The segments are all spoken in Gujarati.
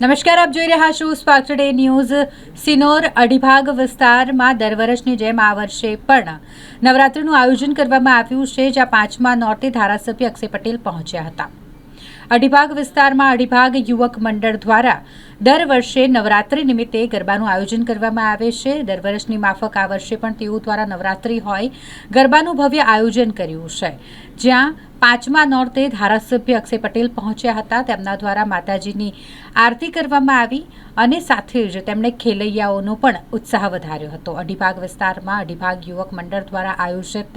નમસ્કાર, આપ જોઈ રહ્યા છો સ્પાર્ક ટુડે ન્યૂઝ સિનોર અઢીભાગ વિસ્તારમાં દર વર્ષની જેમ આ વર્ષે પણ નવરાત્રિનું આયોજન કરવામાં આવ્યું છે, જ્યાં પાંચમા નોર્તે ધારાસભ્ય અક્ષય પટેલ પહોંચ્યા હતા. અઢીભાગ વિસ્તારમાં અઢીભાગ યુવક મંડળ દ્વારા દર વર્ષે નવરાત્રિ નિમિત્તે ગરબાનું આયોજન કરવામાં આવે છે. દર વર્ષની માફક આ વર્ષે પણ તેઓ દ્વારા નવરાત્રિ હોય ગરબાનું ભવ્ય આયોજન કર્યું છે, જ્યાં પાંચમા નોરતે ધારાસભ્ય અક્ષય પટેલ પહોંચ્યા હતા. તેમના દ્વારા માતાજીની આરતી કરવામાં આવી અને સાથે જ તેમણે ખેલૈયાઓનો પણ ઉત્સાહ વધાર્યો હતો. અઢીભાગ વિસ્તારમાં અઢીભાગ યુવક મંડળ દ્વારા આયોજિત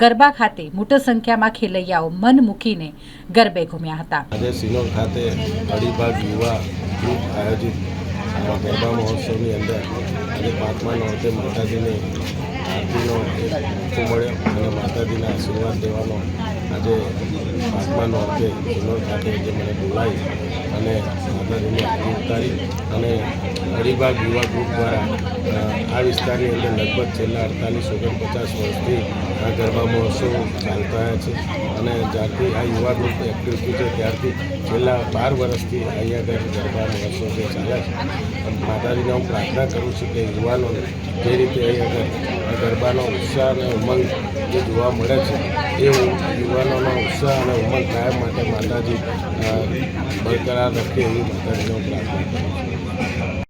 ગરબા ખાતે મોટી સંખ્યામાં ખેલૈયાઓ મન મૂકીને ગરબે ઘૂમ્યા હતા. આજે સિનોર ખાતે અઢીભાગ યુવા આયોજિત ગરબા મહોત્સવની અંદર આજે પાંચમા નોરતે માતાજીને આરતીનો મોકો મળ્યો અને માતાજીના આશીર્વાદ દેવાનો આજે પાંચમા નોરતે સિનોર ખાતે જે મને બોલાવી અને આરતી ઉતારી અને હરિભાગ યુવા ગ્રુપ દ્વારા આ વિસ્તારની અંદર લગભગ છેલ્લા અડતાલીસ, ઓગણપચાસ વર્ષથી આ ગરબા મહોત્સવ ચાલતા છે અને જ્યારથી આ યુવા ગ્રુપ એક્ટિવ થયું છે, ત્યારથી છેલ્લા બાર વર્ષથી અહીંયા આગળ ગરબા મહોત્સવ જે ચાલે છે અને માતાજીને હું પ્રાર્થના કરું છું કે યુવાનોને જે રીતે અહીંયા આગળ ગરબાનો ઉત્સાહ અને ઉમંગ જે જોવા મળે છે એ યુવાનોનો ઉત્સાહ અને ઉમંગ કાયમ માટે માતાજી બરકરાર રાખે એવી માતાજીનો પ્રાર્થના